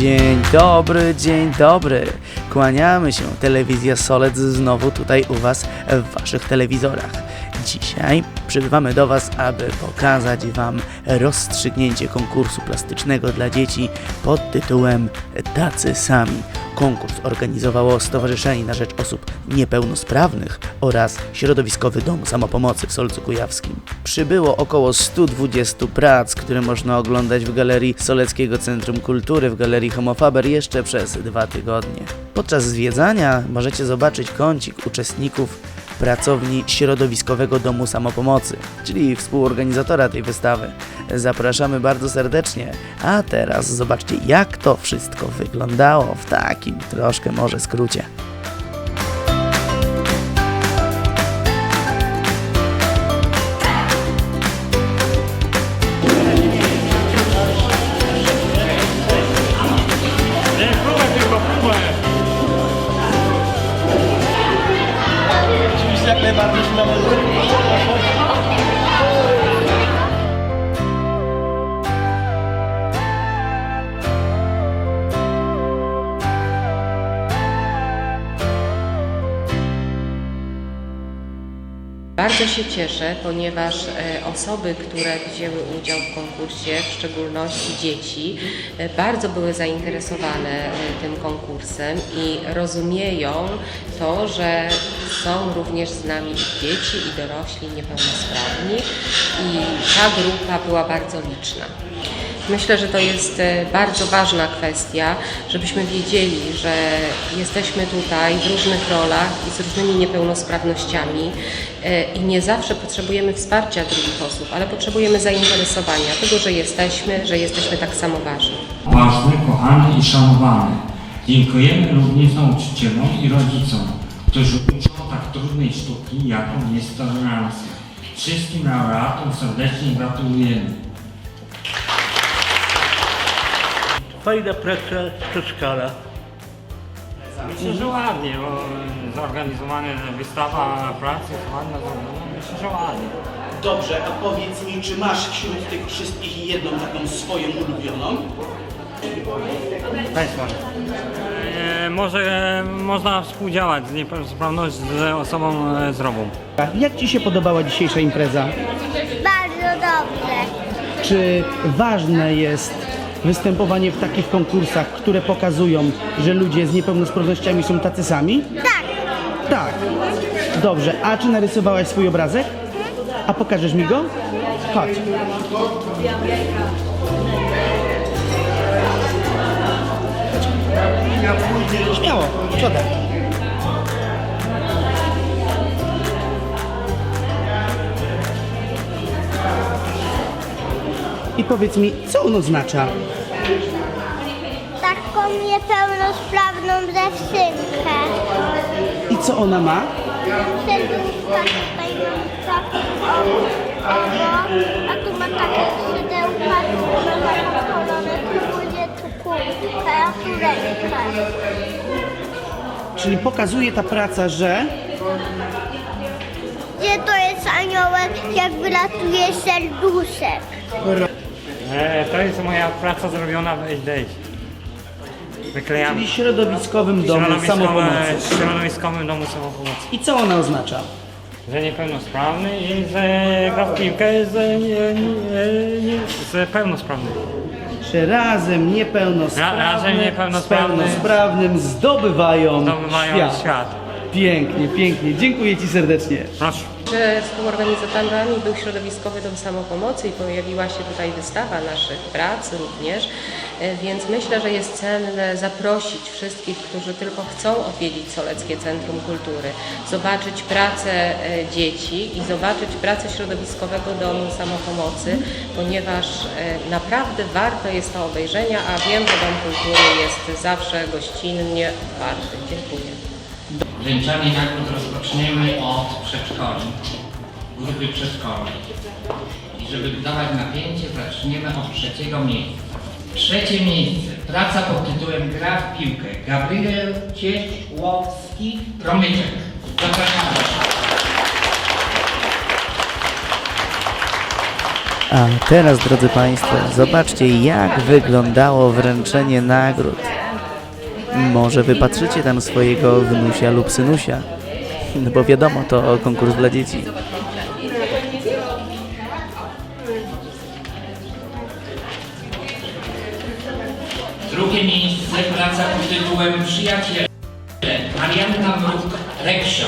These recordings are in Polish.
Dzień dobry, dzień dobry. Kłaniamy się. Telewizja Solec znowu tutaj u Was w Waszych telewizorach. Dzisiaj przybywamy do Was, aby pokazać Wam rozstrzygnięcie konkursu plastycznego dla dzieci pod tytułem Tacy Sami. Konkurs organizowało Stowarzyszenie na Rzecz Osób Niepełnosprawnych oraz Środowiskowy Dom Samopomocy w Solcu Kujawskim. Przybyło około 120 prac, które można oglądać w Galerii Soleckiego Centrum Kultury w Galerii Homofaber jeszcze przez dwa tygodnie. Podczas zwiedzania możecie zobaczyć kącik uczestników pracowni Środowiskowego Domu Samopomocy, czyli współorganizatora tej wystawy. Zapraszamy bardzo serdecznie, a teraz zobaczcie jak to wszystko wyglądało w takim troszkę może skrócie. Bardzo się cieszę, ponieważ e, osoby, które wzięły udział w konkursie, w szczególności dzieci, e, bardzo były zainteresowane e, tym konkursem i rozumieją to, że są również z nami dzieci, i dorośli niepełnosprawni i ta grupa była bardzo liczna. Myślę, że to jest e, bardzo ważna kwestia, żebyśmy wiedzieli, że jesteśmy tutaj w różnych rolach i z różnymi niepełnosprawnościami e, i nie zawsze potrzebujemy wsparcia drugich osób, ale potrzebujemy zainteresowania tego, że jesteśmy, że jesteśmy tak samo ważni. Ważny, kochany i szanowany. Dziękujemy również nauczycielom i rodzicom, którzy uczą tak trudnej sztuki, jaką jest tolerancja. Wszystkim laureatom serdecznie gratulujemy. Fajna praca przedszkola. Myślę, że ładnie, bo zorganizowana wystawa pracy jest ładna, myślę, że ładnie. Dobrze, a powiedz mi, czy masz wśród tych wszystkich jedną taką swoją ulubioną? E, może e, można współdziałać z niepełnosprawnością z osobą e, zdrową. Jak Ci się podobała dzisiejsza impreza? Bardzo dobrze. Czy ważne jest występowanie w takich konkursach, które pokazują, że ludzie z niepełnosprawnościami są tacy sami? Tak, Tak. Dobrze, a czy narysowałaś swój obrazek? A pokażesz mi go? Chodź. Śmiało, przodem. I powiedz mi, co on oznacza? taką niepełnosprawną dziewczynkę. I co ona ma? Serduszka tutaj ma taką owo, a tu ma takie szydełka, tu ma zapalone, tu będzie tu kulka, a tu ręka. Czyli pokazuje ta praca, że Gdzie to jest aniołek, jak wylatuje serduszek? E, to jest moja praca zrobiona w. Wyklejamy. czyli środowiskowym domu samopomocy. środowiskowym domu samopomocy. I co ona oznacza? Że niepełnosprawny i że gra w piłkę z, nie, nie, nie, z pełnosprawnym. Że razem niepełnosprawne Ra- razem niepełnosprawne z pełnosprawnym zdobywają, Zdobywają świat. świat. Pięknie, pięknie. Dziękuję Ci serdecznie. Proszę. Że współorganizatorami był Środowiskowy Dom Samopomocy i pojawiła się tutaj wystawa naszych prac również, E, więc myślę, że jest cenne zaprosić wszystkich, którzy tylko chcą odwiedzić Soleckie Centrum Kultury, zobaczyć pracę e, dzieci i zobaczyć pracę Środowiskowego Domu Samopomocy, ponieważ e, naprawdę warto jest to obejrzenia, a wiem, że Dom Kultury jest zawsze gościnnie otwarty. Dziękuję. Wręczanie nagród rozpoczniemy od przedszkoli, grupy przedszkolnej. I żeby dodawać napięcie, zaczniemy od trzeciego miejsca. Trzecie miejsce. Praca pod tytułem Gra w piłkę. Gabriel Ciechłowski, Promyczek. Zapraszamy. A teraz, drodzy Państwo, zobaczcie, jak wyglądało wręczenie nagród. Może wypatrzycie tam swojego wnusia lub synusia, no bo wiadomo, to konkurs dla dzieci. Drugie miejsce praca pod tytułem Przyjaciele. Marianna Mruk, Reksio.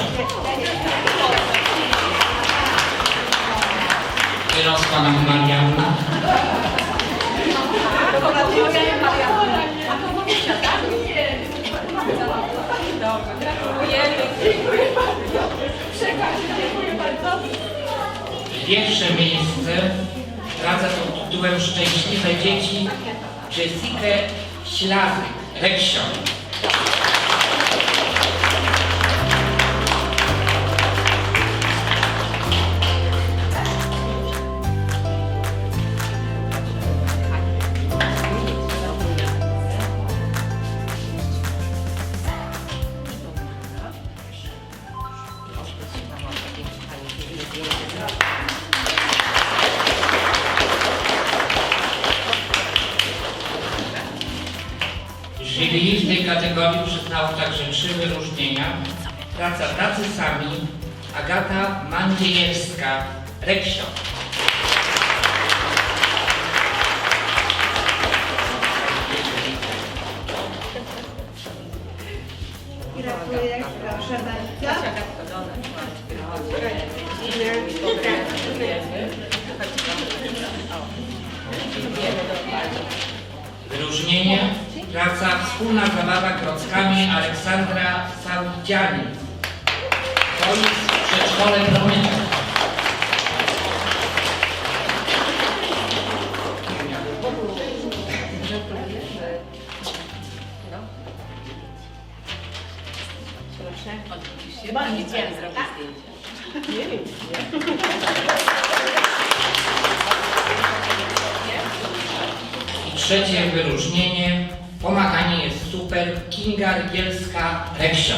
Wyrosła nam Marianna. Pierwsze miejsce praca pod tytułem Szczęśliwe dzieci Jessica Ślazy, Reksio. Wspólna zabawa klockami Aleksandra Saudziani. To jest przedszkole Promyka. I trzecie wyróżnienie, pomaganie jest super, Kinga Rygielska, Reksio.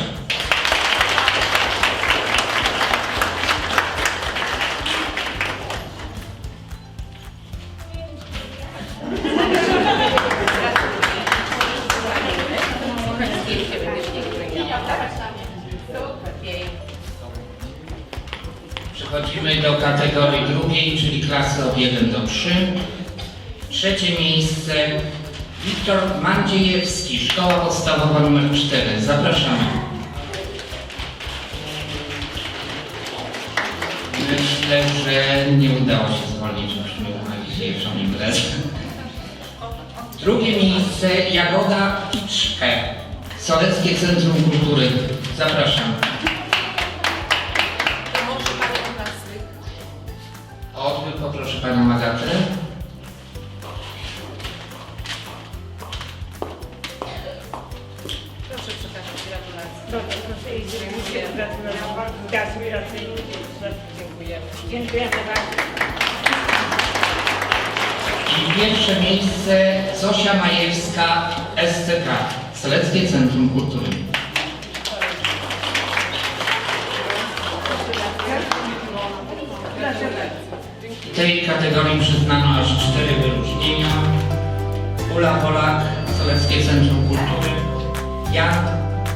Przechodzimy do kategorii drugiej, czyli klasy od 1 do 3. Trzecie miejsce Wiktor Mandziejewski, Szkoła Podstawowa nr 4. Zapraszamy. Myślę, że nie udało się zwolnić uczniów na dzisiejszą imprezę. Drugie miejsce Jagoda Piczke, Soleckie Centrum Kultury. Zapraszam. Zosia Majewska, SCK, Soleckie Centrum Kultury. W tej kategorii przyznano aż cztery wyróżnienia. Ula Polak, Soleckie Centrum Kultury. Jan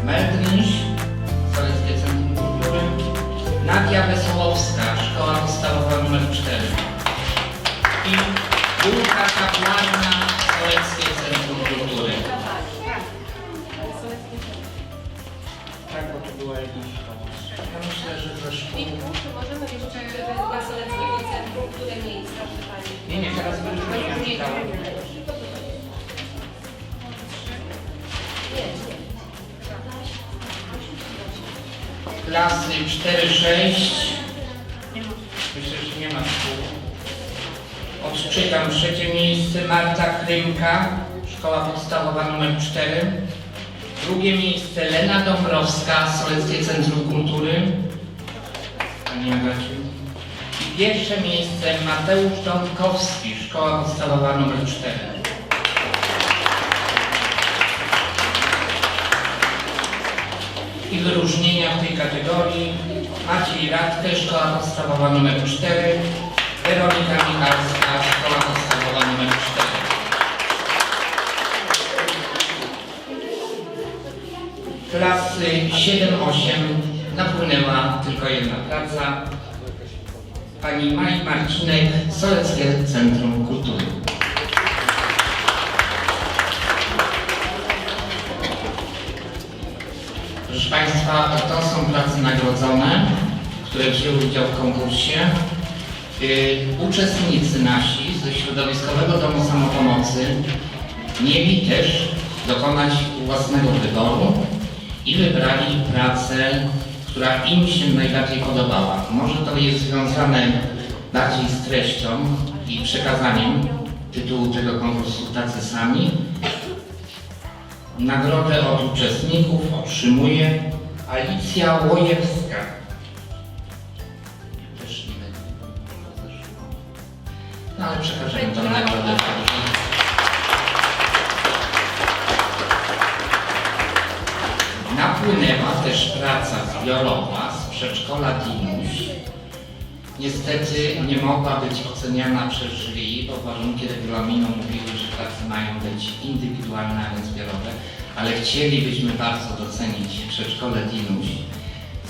Meldryś, Soleckie Centrum Kultury. Nadia Wesołowska, Szkoła Podstawowa nr 4. I Lucas Aguarna. Szkoła Podstawowa nr 4. Drugie miejsce Lena Dąbrowska, Soleckie Centrum Kultury. Pani Agaciu. I pierwsze miejsce Mateusz Dąbkowski, Szkoła Podstawowa nr 4. I wyróżnienia w tej kategorii Maciej Radkę, Szkoła Podstawowa nr 4, Weronika Michalska, klasy 7-8 napłynęła tylko jedna praca. Pani Mai Marcinek, Soleckie Centrum Kultury. Proszę Państwa, to są prace nagrodzone, które wzięły udział w konkursie. Yy, Uczestnicy nasi ze Środowiskowego Domu Samopomocy mieli też dokonać własnego wyboru i wybrali pracę, która im się najbardziej podobała. Może to jest związane bardziej z treścią i przekazaniem tytułu tego konkursu tacy sami. Nagrodę od uczestników otrzymuje Alicja Łojewska. Też nie. No ale przekażemy nagrodę Napłynęła też praca zbiorowa z przedszkola Dinuś. Niestety nie mogła być oceniana przez jury, bo warunki regulaminu mówiły, że prace mają być indywidualne, a nie zbiorowe, ale chcielibyśmy bardzo docenić przedszkole Dinuś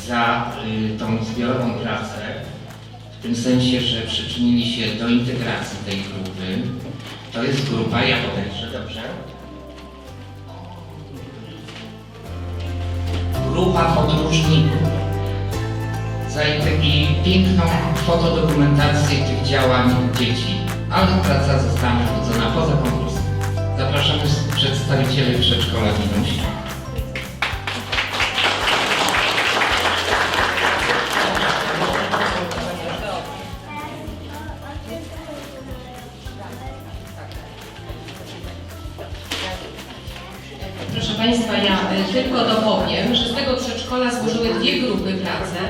za y, tą zbiorową pracę, w tym sensie, że przyczynili się do integracji tej grupy. To jest grupa, ja podejrzę, dobrze? Grupa podróżników za i piękną fotodokumentację tych działań dzieci, ale praca została wchodzona poza konkursem. Zapraszamy przedstawicieli przedszkola Winuś. Proszę Państwa, ja y, tylko dopowiem, że z tego przedszkola złożyły dwie grupy prace.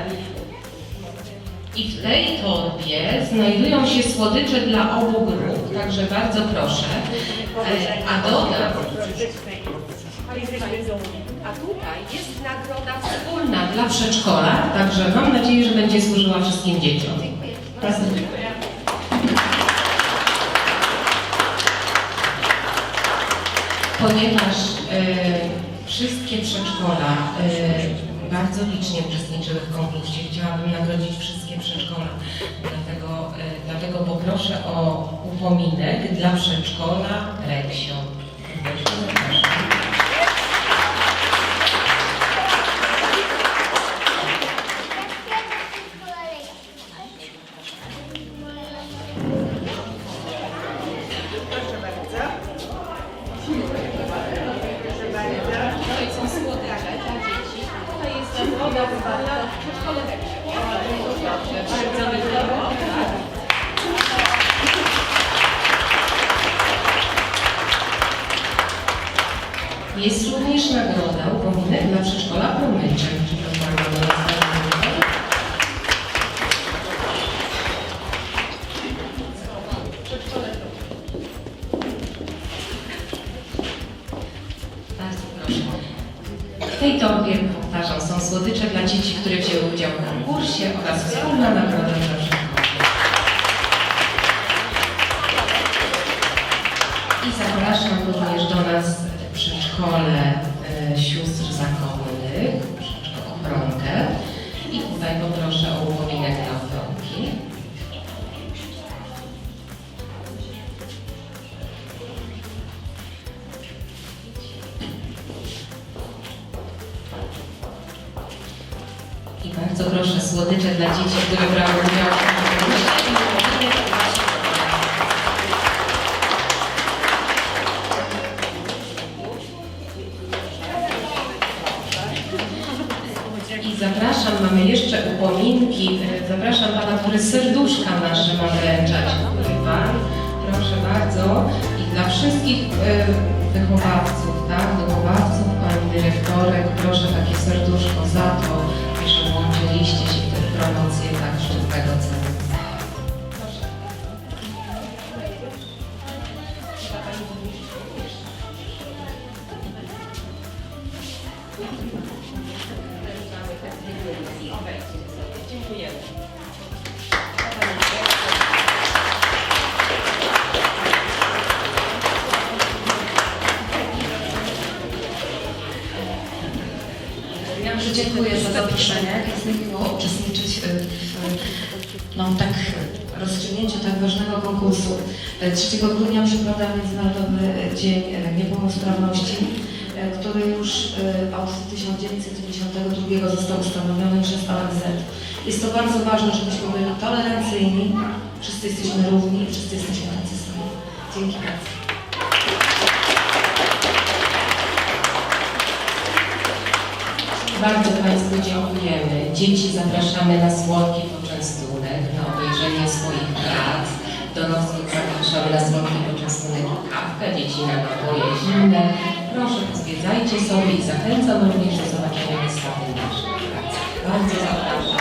I w tej torbie znajdują się słodycze dla obu grup, także bardzo proszę. E, A dodam, a tutaj jest nagroda wspólna dla przedszkola, także mam nadzieję, że będzie służyła wszystkim dzieciom. Bardzo dziękuję. Ponieważ e, wszystkie przedszkola e, bardzo licznie uczestniczyły w konkursie, chciałabym nagrodzić wszystkie przedszkola. Dlatego, e, dlatego poproszę o upominek dla przedszkola Reksio. Jest również nagroda, upominek dla przedszkola Promyczek. Bardzo proszę. W tej torbie, powtarzam, są słodycze dla dzieci, które wzięły udział w konkursie oraz wspólna nagroda dla. I zapraszam również do nas przedszkole e, sióstr zakonnych, przedszkole ochronkę. I tutaj poproszę o upominek dla I bardzo proszę słodycze dla dzieci, które brały udział. I zapraszam, mamy jeszcze upominki. Zapraszam Pana, który serduszka nasze ma wręczać. Pan, proszę bardzo. I dla wszystkich e, wychowawców, tak, wychowawców, Pani dyrektorek, proszę takie serduszko za to, włączyliście się w tę promocję tak celu. Dziękuję za zaproszenie. Jest mi miło uczestniczyć y, w no, tak rozstrzygnięciu tak ważnego konkursu. Y, 3 grudnia przypada Międzynarodowy Dzień y, Niepełnosprawności, y, który już od 1992 został ustanowiony przez ONZ. Jest to bardzo ważne, żebyśmy byli tolerancyjni, wszyscy jesteśmy równi, wszyscy jesteśmy tacy sami. Dzięki bardzo. Bardzo Państwu dziękujemy. Dzieci zapraszamy na słodki poczęstunek, na obejrzenie swoich prac. Dorosłych zapraszamy na słodki poczęstunek i kawkę, dzieci na napoje zimne. Proszę, pozwiedzajcie sobie i zachęcam również do zobaczenia wystawy naszych prac. Bardzo zapraszam.